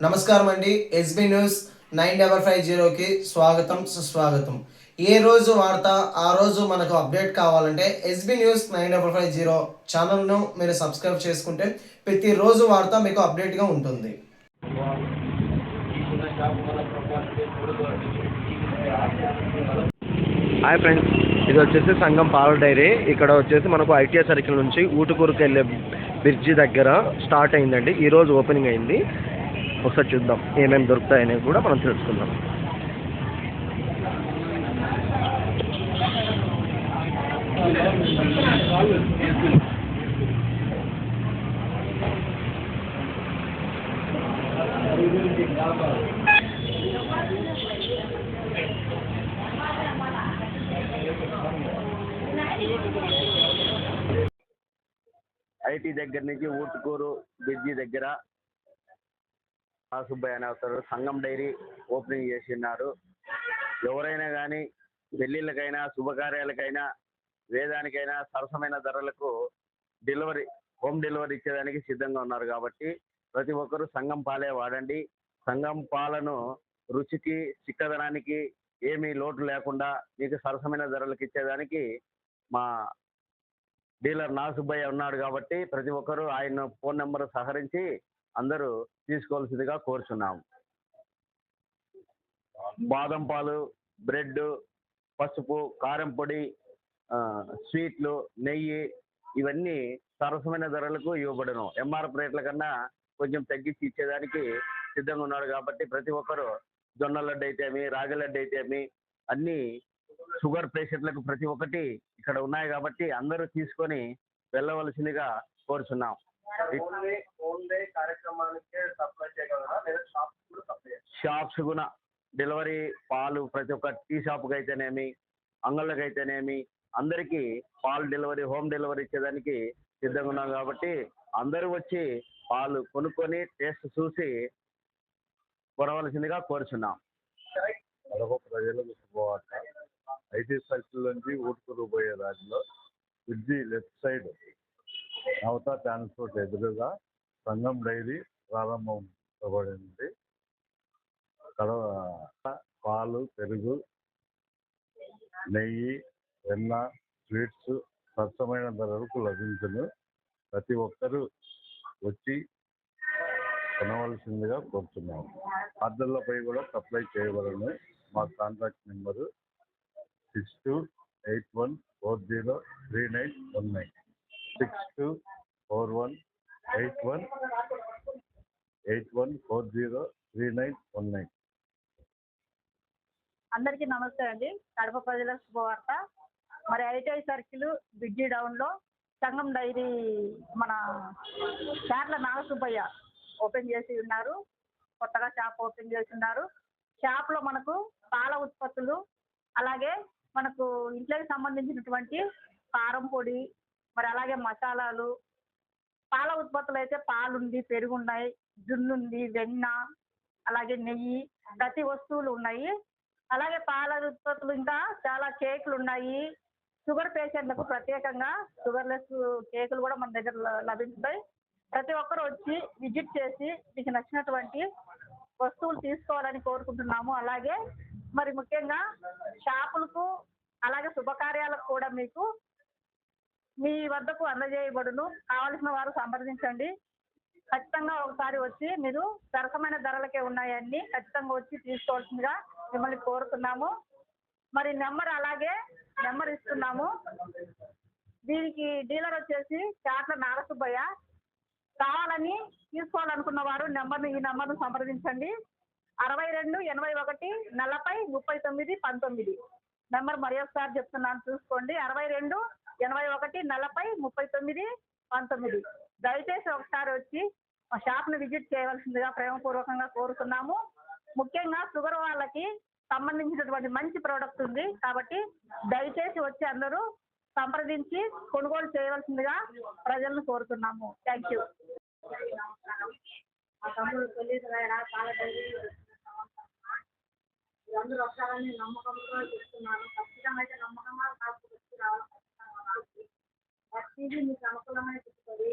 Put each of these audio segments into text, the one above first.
నమస్కారం అండి S B news nine double five జీరోకి స్వాగతం సుస్వాగతం. ఏ రోజు వార్త ఆ రోజు మనకు అప్డేట్ కావాలంటే S B news nine double five zero ఛానల్ను మీరు సబ్స్క్రైబ్ చేసుకుంటే ప్రతిరోజు వార్త మీకు అప్డేట్గా ఉంటుంది. హాయ్ ఫ్రెండ్స్ ఇది వచ్చేసి సంగం పాల డైరీ. ఇక్కడ వచ్చేసి మనకు ఐటీఐ సర్కిల్ నుంచి ఊటుకూరుకు వెళ్ళే బ్రిడ్జి దగ్గర స్టార్ట్ అయిందండి. ఈరోజు ఓపెనింగ్ అయింది. ఒకసారి చూద్దాం. ఏమేమి దొరుకుతాయనేవి కూడా మనం తెలుసుకుందాం. ఐటీ దగ్గర నుంచి ఊటుకూరు బ్రిడ్జి దగ్గర సుబ్బయ్య అనే అతను సంగం డైరీ ఓపెనింగ్ చేసి ఉన్నారు ఎవరైనా కానీ పెళ్ళిళ్ళకైనా శుభకార్యాలకైనా వేదానికైనా సరసమైన ధరలకు డెలివరీ హోమ్ డెలివరీ ఇచ్చేదానికి సిద్ధంగా ఉన్నారు కాబట్టి ప్రతి ఒక్కరూ సంగం పాలే వాడండి. సంగం పాలను రుచికి చిక్కదనానికి ఏమీ లోటు లేకుండా మీకు సరసమైన ధరలకు ఇచ్చేదానికి మా డీలర్ నాసుబ్బయ్య ఉన్నాడు కాబట్టి ప్రతి ఒక్కరూ ఆయన ఫోన్ నెంబర్ సహకరించి అందరూ తీసుకోవాల్సిందిగా కోరుచున్నాము. బాదం పాలు బ్రెడ్ పసుపు కారం పొడి స్వీట్లు నెయ్యి ఇవన్నీ సరసమైన ధరలకు ఇవ్వబడును. ఎంఆర్ఎఫ్ రేట్ల కన్నా కొంచెం తగ్గించి ఇచ్చేదానికి సిద్ధంగా ఉన్నాడు కాబట్టి ప్రతి ఒక్కరూ జొన్న లడ్డు అయితేమి రాగి లడ్డు అయితేమి అన్నీ షుగర్ పేషెంట్లకు ప్రతి ఒక్కటి ఇక్కడ ఉన్నాయి కాబట్టి అందరూ తీసుకొని వెళ్ళవలసిందిగా కోరుచున్నాం. షాప్స్ కూడా డెలివరీ పాలు ప్రతి ఒక్క టీ షాప్కి అయితేనేమి అంగళ్ళకి అయితేనేమి అందరికీ పాలు డెలివరీ హోమ్ డెలివరీ ఇచ్చేదానికి సిద్ధంగా ఉన్నాం కాబట్టి అందరూ వచ్చి పాలు కొనుక్కొని టేస్ట్ చూసి కొనవలసిందిగా కోరుచున్నాం. కడప ప్రజలకు శుభవార్త. ఐటీ సర్కిల్ నుంచి ఊటుకూరు పోయే దారిలో bridge left side Navata transport ఎదురుగా సంఘం డైరీ ప్రారంభించబడింది తర్వాత పాలు పెరుగు నెయ్యి వెన్న స్వీట్స్ స్వచ్ఛమైన ధరలకు లభించును. ప్రతి ఒక్కరూ వచ్చి కొనవలసిందిగా కోరుతున్నాము ఆర్డర్లపై కూడా సప్లై చేయబడను. మా contact number six two eight one four zero three nine one nine. Six two four one eight one eight one four zero three nine one nine అందరికీ నమస్తే అండి. కడప ప్రజల శుభవార్త. మరి ఐటీఐ సర్కిల్ బిడ్జి డౌన్లో సంగం డైరీ మన చార్ల నాగసుబ్బయ్య ఓపెన్ చేసి ఉన్నారు. కొత్తగా షాప్ ఓపెన్ చేసి ఉన్నారు. షాప్లో మనకు పాల ఉత్పత్తులు అలాగే మనకు ఇంట్లోకి సంబంధించినటువంటి కారం పొడి మరి అలాగే మసాలాలు పాల ఉత్పత్తులు అయితే పాలుంది పెరుగున్నాయి జున్నుంది వెన్న అలాగే నెయ్యి ప్రతి వస్తువులు ఉన్నాయి. అలాగే పాల ఉత్పత్తులు ఇంకా చాలా కేకులు ఉన్నాయి షుగర్ పేషెంట్లకు ప్రత్యేకంగా షుగర్లెస్ కేకులు కూడా మన దగ్గర ల- లభిస్తాయి ప్రతి ఒక్కరు వచ్చి విజిట్ చేసి మీకు నచ్చినటువంటి వస్తువులు తీసుకోవాలని కోరుకుంటున్నాము. అలాగే మరి ముఖ్యంగా షాపులకు అలాగే శుభకార్యాలకు కూడా మీకు మీ వద్దకు అందజేయబడును. కావలసిన వారు సంప్రదించండి. ఖచ్చితంగా ఒకసారి వచ్చి మీరు సరసమైన ధరలకే ఉన్నాయన్నీ ఖచ్చితంగా వచ్చి తీసుకోవాల్సిందిగా మిమ్మల్ని కోరుతున్నాము. మరి నెంబర్ అలాగే నెంబర్ ఇస్తున్నాము. దీనికి డీలర్ వచ్చేసి చాట్ల నాగసుబ్బయ్య. కావాలని తీసుకోవాలనుకున్న వారు నెంబర్ని ఈ నెంబర్ను సంప్రదించండి. అరవై రెండు ఎనభై ఒకటి నలభై ముప్పై తొమ్మిది పంతొమ్మిది. నెంబర్ మరి ఒకసారి చెప్తున్నాను చూసుకోండి. అరవై రెండు ముప్పై తొమ్మిది పంతొమ్మిది. దయచేసి ఒకసారి వచ్చి మా షాప్ని విజిట్ చేయవలసిందిగా ప్రేమపూర్వకంగా కోరుతున్నాము. ముఖ్యంగా షుగర్ వాళ్ళకి సంబంధించినటువంటి మంచి ప్రోడక్ట్ ఉంది కాబట్టి దయచేసి వచ్చి అందరూ సంప్రదించి కొనుగోలు చేయవలసిందిగా ప్రజలను కోరుతున్నాము. Thank you. అందరూ వస్తారని నమ్మకంతో చెప్తున్నాను ఖచ్చితంగా అయితే నమ్మకంగా కాపు వచ్చి రావాలి ప్రతిదీ మీకు అనుకూలమైన చెప్తుంది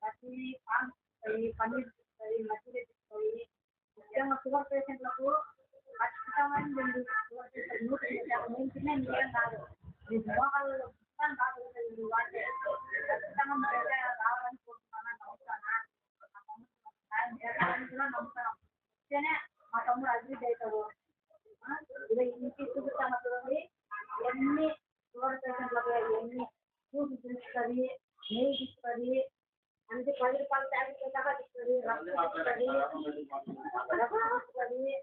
ప్రతిదీ పాన్ ఈ పన్నీర్ చెప్తుంది మజ్జిగ చెప్తుంది करिए हिंग करिए अंडे पनीर पंचायत के तहत करिए रक्त करिए रक्त करिए